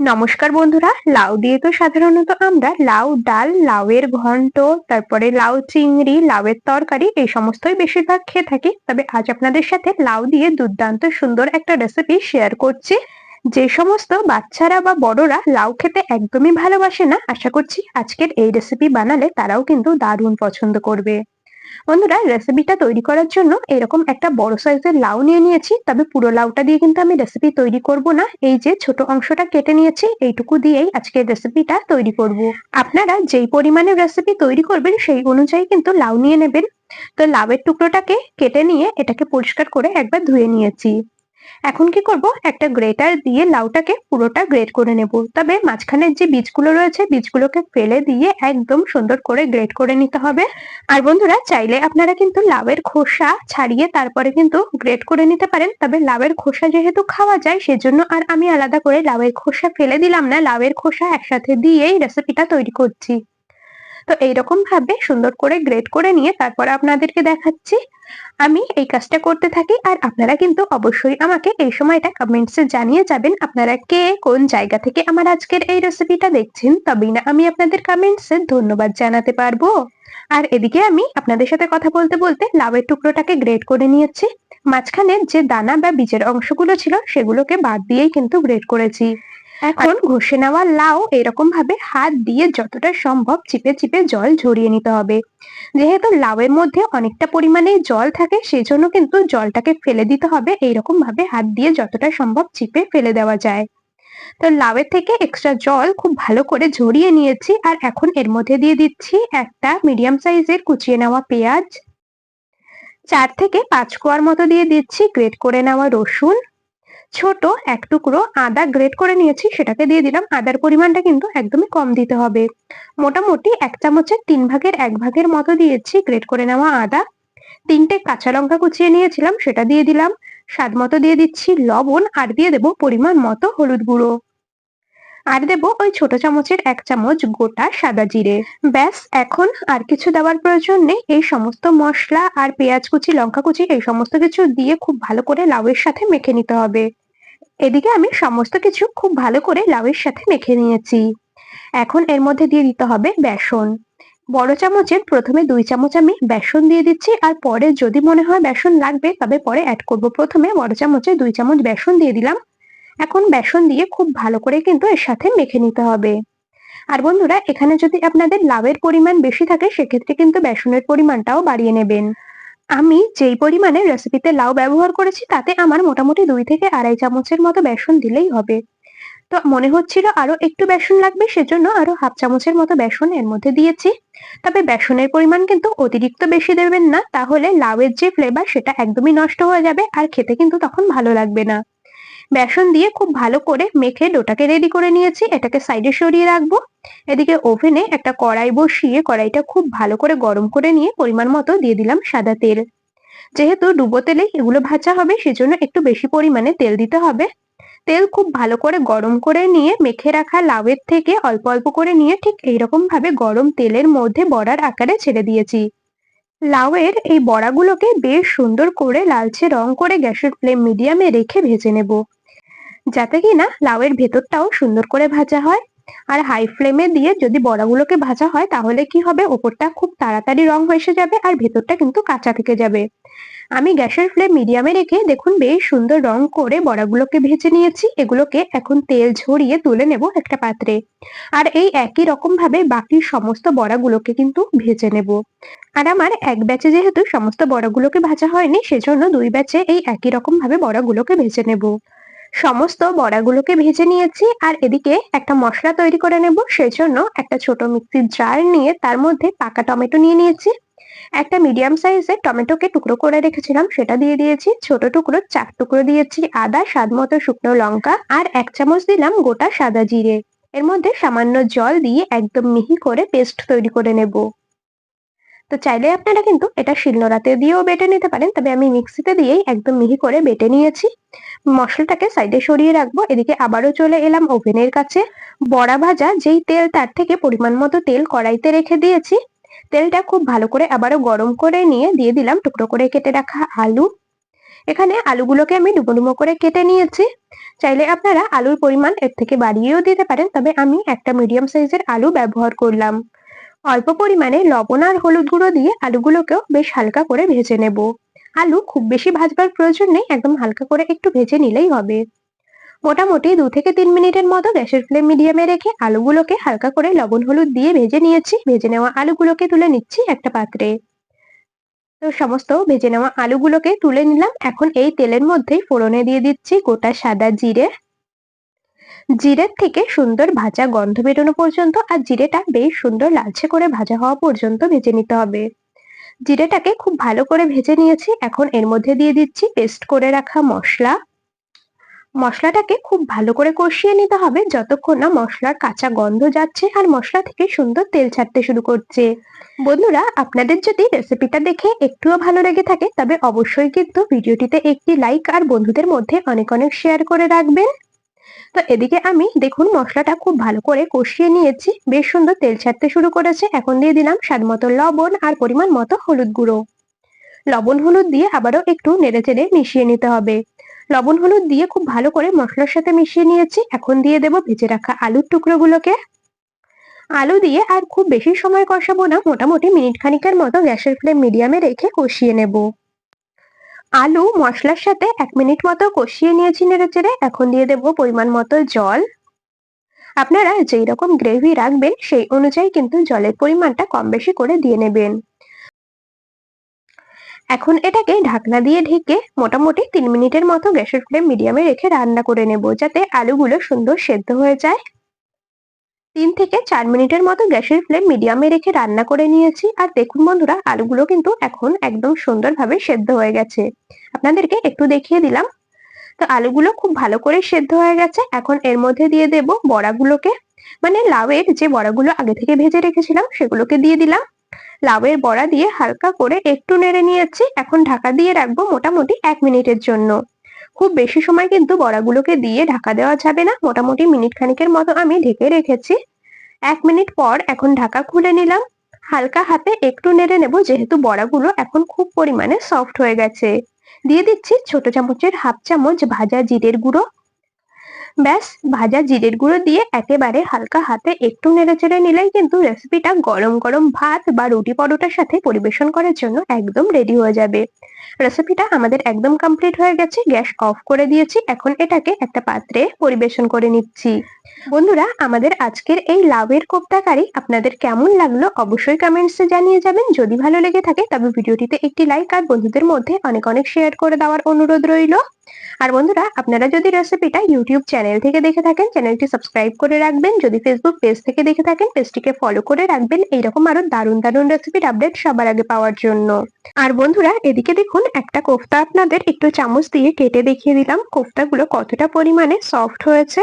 নমস্কার বন্ধুরা, লাউ দিয়ে তো সাধারণত আমরা লাউ, ডাল, লাউয়ের ঘন্ট, তারপরে লাউ চিংড়ি, লাউয়ের তরকারি এই সমস্তই বেশিরভাগ খেয়ে থাকি। তবে আজ আপনাদের সাথে লাউ দিয়ে দুর্দান্ত সুন্দর একটা রেসিপি শেয়ার করছি। যে সমস্ত বাচ্চারা বা বড়রা লাউ খেতে একদমই ভালোবাসে না, আশা করছি আজকের এই রেসিপি বানালে তারাও কিন্তু দারুণ পছন্দ করবে। বন্ধুরা রেসিপিটা তৈরি করার জন্য এরকম একটা বড় সাইজের লাউ নিয়ে নিয়েছি। তবে পুরো লাউটা দিয়ে কিন্তু আমি রেসিপি তৈরি করব না। এই যে ছোট অংশটা কেটে নিয়েছি, এইটুকু দিয়েই আজকে রেসিপিটা তৈরি করব। আপনারা যেই পরিমাণে রেসিপি তৈরি করবেন, সেই অনুযায়ী কিন্তু লাউ নিয়ে নেবেন। তো লাউয়ের টুকরোটাকে কেটে নিয়ে এটাকে পরিষ্কার করে একবার ধুয়ে নিয়েছি। এখন কি করব? একটা গ্রেটার দিয়ে লাউটাকে পুরোটা গ্রেট করে নেব। তবে মাঝখানের যে বীজগুলো রয়েছে, বীজগুলোকে ফেলে দিয়ে একদম সুন্দর করে গ্রেট করে নিতে হবে। আর বন্ধুরা, চাইলে আপনারা কিন্তু লাউয়ের খোসা ছাড়িয়ে তারপরে কিন্তু গ্রেট করে নিতে পারেন। তবে লাউয়ের খোসা যেহেতু খাওয়া যায়, সেজন্য আর আমি আলাদা করে লাউয়ের খোসা ফেলে দিলাম না। লাউয়ের খোসা একসাথে দিয়েই রেসিপিটা তৈরি করছি। তো এইরকম ভাবে সুন্দর করে গ্রেড করে নিয়ে তারপরে আপনাদেরকে দেখাচ্ছি। আমি এই কাজটা করতে থাকি আর আপনারা কিন্তু অবশ্যই আমাকে এই সময়টা কমেন্টসে জানিয়ে যাবেন আপনারা কে কোন জায়গা থেকে আমার আজকের এই রেসিপিটা দেখছেন তবেই না আমি আপনাদের কমেন্টসে ধন্যবাদ জানাতে পারব। আর এদিকে আমি আপনাদের সাথে কথা বলতে বলতে লাউয়ের টুকরোটাকে গ্রেড করে নিয়েছি। মাঝখানে যে দানা বা বীজের অংশগুলো ছিল সেগুলোকে বাদ দিয়েই কিন্তু গ্রেড করেছি। এখন ঘষে নেওয়া লাউ এরকম ভাবে হাত দিয়ে যতটা সম্ভব চিপে চিপে জল ঝরিয়ে নিতে হবে। যেহেতু লাউয়ের মধ্যে অনেকটা পরিমাণে জল থাকে সেই জন্য কিন্তু জলটাকে ফেলে দিতে হবে। এইরকম ভাবে হাত দিয়ে যতটা সম্ভব চিপে ফেলে দেওয়া যায়। তো লাউয়ের থেকে এক্সট্রা জল খুব ভালো করে ঝরিয়ে নিয়েছি আর এখন এর মধ্যে দিয়ে দিচ্ছি একটা মিডিয়াম সাইজের কুচিয়ে নেওয়া পেঁয়াজ। চার থেকে পাঁচ কোয়ার মতো দিয়ে দিচ্ছি। গ্রেট করে নেওয়া রসুন। ছোট এক টুকরো আদা গ্রেট করে নিয়েছি, সেটাকে দিয়ে দিলাম। আদার পরিমাণটা কিন্তু একদমই কম দিতে হবে। মোটামুটি এক চামচের তিন ভাগের এক ভাগের মতো দিয়েছি গ্রেট করে নেওয়া আদা। তিনটে কাঁচা লঙ্কা কুচিয়ে নিয়েছিলাম, সেটা দিয়ে দিলাম। স্বাদ মতো দিয়ে দিচ্ছি লবণ আর দিয়ে দেবো পরিমাণ মতো হলুদ গুঁড়ো। আর দেবো ওই ছোট চামচের এক চামচ গোটা সাদা জিরে। ব্যাস, এখন আর কিছু দেওয়ার প্রয়োজন নেই। এই সমস্ত মশলা আর পেঁয়াজ কুচি, লঙ্কা কুচি, এই সমস্ত কিছু দিয়ে খুব ভালো করে লাউয়ের সাথে মেখে নিতে হবে। এদিকে আমি সমস্ত কিছু খুব ভালো করে লাউয়ের সাথে মেখে নিয়েছি। এখন এর মধ্যে দিয়ে দিতে হবে বেসন। বড় চামচের প্রথমে দুই চামচ আমি বেসন দিয়ে দিচ্ছি আর পরে যদি মনে হয় বেসন লাগবে তবে পরে অ্যাড করব। প্রথমে বড় চামচে দুই চামচ বেসন দিয়ে দিলাম। এখন বেসন দিয়ে খুব ভালো করে কিন্তু এর সাথে মেখে নিতে হবে। আর বন্ধুরা, এখানে যদি আপনাদের লাভের পরিমাণ বেশি থাকে, সেক্ষেত্রে কিন্তু বেসনের পরিমাণটাও বাড়িয়ে নেবেন। আমি যেই পরিমাণে রেসিপিতে লাউ ব্যবহার করেছি, তাতে আমার মোটামুটি দুই থেকে আড়াই চামচের মতো বেসন দিলেই হবে। তো মনে হচ্ছিল আরও একটু বেসন লাগবে, সেজন্য আরও হাফ চামচের মতো বেসন এর মধ্যে দিয়েছি। তবে বেসনের পরিমাণ কিন্তু অতিরিক্ত বেশি দেবেন না, তাহলে লাউয়ের যে ফ্লেভার সেটা একদমই নষ্ট হয়ে যাবে, আর খেতে কিন্তু তখন ভালো লাগবে না। বেসন দিয়ে খুব ভালো করে মেখে ডোটাকে রেডি করে নিয়েছি। এটাকে সাইডে সরিয়ে রাখব। এদিকে ওভেনে একটা কড়াই বসিয়ে কড়াইটা খুব ভালো করে গরম করে নিয়ে পরিমাণ মতো দিয়ে দিলাম সাদা তেল। যেহেতু ডুবো তেলে এগুলো ভাজা হবে, সেজন্য একটু বেশি পরিমাণে তেল দিতে হবে। তেল খুব ভালো করে গরম করে নিয়ে মেখে রাখা লাউয়ের থেকে অল্প অল্প করে নিয়ে ঠিক এইরকম ভাবে গরম তেলের মধ্যে বড়ার আকারে ছেড়ে দিয়েছি। লাউয়ের এই বড়াগুলোকে বেশ সুন্দর করে লালচে রং করে গ্যাসের ফ্লেম মিডিয়ামে রেখে ভেজে নেব। যাতে কিনা লাউয়ের ভেতরটাও সুন্দর করে ভাজা হয়। আর হাই ফ্লেমে দিয়ে যদি বড়াগুলোকে ভাজা হয়, তাহলে কি হবে? ওপরটা খুব তাড়াতাড়ি রং এসে যাবে আর ভেতরটা কিন্তু কাঁচা থেকে যাবে। আমি গ্যাসের ফ্লেম মিডিয়ামে রেখে দেখুন বেশ সুন্দর রং করে বড়াগুলোকে ভেজে নিয়েছি। এগুলোকে এখন তেল ঝরিয়ে তুলে নেব একটা পাত্রে। আর এই একই রকম ভাবে বাকি সমস্ত বড়াগুলোকে কিন্তু ভেজে নেব। আর আমার এক ব্যাচে যেহেতু সমস্ত বড়াগুলোকে ভাজা হয়নি, সেজন্য দুই ব্যাচে এই একই রকম ভাবে বড়াগুলোকে ভেজে নেব। সমস্ত বড়াগুলোকে ভেজে নিয়েছি আর এদিকে একটা মশলা তৈরি করে নেব। সেজন্য একটা ছোট মিক্সির জার নিয়ে তার মধ্যে পাকা টমেটো নিয়ে নিয়েছি। একটা মিডিয়াম সাইজের টমেটোকে টুকরো করে রেখেছিলাম, সেটা দিয়ে দিয়েছি। ছোট টুকরো, চার টুকরো দিয়েছি আদা, স্বাদ মতো শুকনো লঙ্কা আর এক চামচ দিলাম গোটা সাদা জিরে। এর মধ্যে সামান্য জল দিয়ে একদম মিহি করে পেস্ট তৈরি করে নেব। তো চাইলে আপনারা কিন্তু এটা শিলনোড়াতে দিয়েও বেটে নিতে পারেন। তবে আমি মিক্সিতে দিয়েই একদম মিহি করে বেটে নিয়েছি। মশলাটাকে সাইডে সরিয়ে রাখব। এদিকে আবারও চলে এলাম ওভেনের কাছে। বড়া ভাজা, যেই তেল তার থেকে পরিমাণ মতো তেল কড়াইতে রেখে দিয়েছি। তেলটা খুব ভালো করে আবারও গরম করে নিয়ে দিয়ে দিলাম টুকরো করে কেটে রাখা আলু। এখানে আলুগুলোকে আমি ডুবো ডুবো করে কেটে নিয়েছি। চাইলে আপনারা আলুর পরিমাণ এর থেকে বাড়িয়েও দিতে পারেন। তবে আমি একটা মিডিয়াম সাইজের আলু ব্যবহার করলাম। অল্প পরিমাণে লবণ আর হলুদ গুঁড়ো দিয়ে আলুগুলোকেও বেশ হালকা করে ভেজে নেব। আলু খুব বেশি ভাজবার প্রয়োজন নেই, একদম হালকা করে একটু ভেজে নিলেই হবে। মোটামুটি দু থেকে তিন মিনিটের মতো গ্যাসের ফ্লেম মিডিয়ামে রেখে আলুগুলোকে হালকা করে লবণ হলুদ দিয়ে ভেজে নিয়েছি। ভেজে নেওয়া আলুগুলোকে তুলে নিচ্ছি একটা পাত্রে। তো সমস্ত ভেজে নেওয়া আলুগুলোকে তুলে নিলাম। এখন এই তেলের মধ্যেই ফোড়নে দিয়ে দিচ্ছি গোটা সাদা জিরে জিরের থেকে সুন্দর ভাজা গন্ধ বেরোনো পর্যন্ত আর জিরেটা বেশ সুন্দর লালচে করে ভাজা হওয়া পর্যন্ত ভেজে নিতে হবে। জিরেটাকে খুব ভালো করে ভেজে নিয়েছি, এখন এর মধ্যে দিয়ে দিচ্ছি পেস্ট করে রাখা মশলা। মশলাটাকে খুব ভালো করে কষিয়ে নিতে হবে যতক্ষণ না মশলার কাঁচা গন্ধ যাচ্ছে আর মশলা থেকে সুন্দর তেল ছাড়তে শুরু করছে। বন্ধুরা, আপনাদের যদি রেসিপিটা দেখে একটুও ভালো লেগে থাকে, তবে অবশ্যই কিন্তু ভিডিওটিতে একটি লাইক আর বন্ধুদের মধ্যে অনেক অনেক শেয়ার করে রাখবেন। তো এদিকে আমি দেখুন মশলাটা খুব ভালো করে কষিয়ে নিয়েছি। বেশ সুন্দর তেল ছাড়তে শুরু করেছে। এখন দিয়ে দিলাম স্বাদ মতো লবণ আর পরিমাণ মতো হলুদ গুঁড়ো। লবণ হলুদ দিয়ে আবারও একটু নেড়ে চেড়ে মিশিয়ে নিতে হবে। লবণ হলুদ দিয়ে খুব ভালো করে মশলার সাথে মিশিয়ে নিয়েছি। এখন দিয়ে দেব ভেজে রাখা আলুর টুকরোগুলোকে। আলু দিয়ে আর খুব বেশি সময় কষাবো না। মোটামুটি মিনিট খানিকের মতো গ্যাসের ফ্লেম মিডিয়ামে রেখে কষিয়ে নেব। আলু, মশলার সাথে এক মিনিট মতো কষিয়ে নিয়েছি নেড়ে চেড়ে এখন দিয়ে দেব পরিমাণ মতো জল। আপনারা যেই রকম গ্রেভি রাখবেন, সেই অনুযায়ী কিন্তু জলের পরিমাণটা কম বেশি করে দিয়ে নেবেন। এখন এটাকে ঢাকনা দিয়ে ঢেকে মোটামুটি তিন মিনিটের মতো গ্যাসের ফ্লেম মিডিয়ামে রেখে রান্না করে নেব, যাতে আলুগুলো সুন্দর সেদ্ধ হয়ে যায়। তিন থেকে চার মিনিটের মতো গ্যাসের ফ্লেম মিডিয়ামে রেখে রান্না করে নিয়েছি। আর দেখুন বন্ধুরা, আলুগুলো কিন্তু এখন একদম সুন্দরভাবে সেদ্ধ হয়ে গেছে। আপনাদেরকে একটু দেখিয়ে দিলাম। তো আলুগুলো খুব ভালো করে সেদ্ধ হয়ে গেছে। এখন এর মধ্যে দিয়ে দেব বড়াগুলোকে। মানে লাউয়ের যে বড়াগুলো আগে থেকে ভেজে রেখেছিলাম, সেগুলোকে দিয়ে দিলাম। লাউয়ের বড়া দিয়ে হালকা করে একটু নেড়ে নিয়েছি। এখন ঢাকা দিয়ে রাখব মোটামুটি এক মিনিটের জন্য। খুব বেশি সময় কিন্তু বড়াগুলোকে দিয়ে ঢাকা দেওয়া যাবে না। মোটামুটি মিনিট খানিকের মতো আমি ঢেকে রেখেছি। এক মিনিট পর এখন ঢাকা খুলে নিলাম। হালকা হাতে একটু নেড়ে নেব, যেহেতু বড়াগুলো এখন খুব পরিমাণে সফট হয়ে গেছে। দিয়ে দিচ্ছি ছোট চামচের হাফ চামচ ভাজা জিরের গুঁড়ো। ব্যাস, ভাজা জিরের গুঁড়ো দিয়ে একেবারে হালকা হাতে একটু নেড়ে চেড়ে নিলেই কিন্তু রেসিপিটা গরম গরম ভাত বা রুটি পরোটার সাথে পরিবেশন করার জন্য একদম রেডি হয়ে যাবে। রেসিপিটা আমাদের একদম কমপ্লিট হয়ে গেছে, গ্যাস অফ করে দিয়েছি, এখন এটাকে একটা পাত্রে পরিবেশন করে নিচ্ছি। বন্ধুরা, আমাদের আজকের এই লাভের কোপ্তা কারি আপনাদের কেমন লাগল অবশ্যই কমেন্টসে জানিয়ে যাবেন। যদি ভালো লেগে থাকে, তবে ভিডিওটিতে একটি লাইক আর বন্ধুদের মধ্যে অনেক অনেক শেয়ার করে দেওয়ার অনুরোধ রইল। আর বন্ধুরা, আপনারা যদি রেসিপিটা ইউটিউব চ্যানেল থেকে দেখে থাকেন চ্যানেলটি সাবস্ক্রাইব করে রাখবেন। যদি ফেসবুক পেজ থেকে দেখে থাকেন পেজটিকে ফলো করে রাখবেন। এইরকম আরও দারুণ দারুণ রেসিপির আপডেট সবার আগে পাওয়ার জন্য। আর বন্ধুরা, এদিকে দেখুন, একটা কোফতা আপনাদের একটু চামচ দিয়ে কেটে দেখিয়ে দিলাম। কোফতাগুলো কতটা পরিমাণে সফট হয়েছে।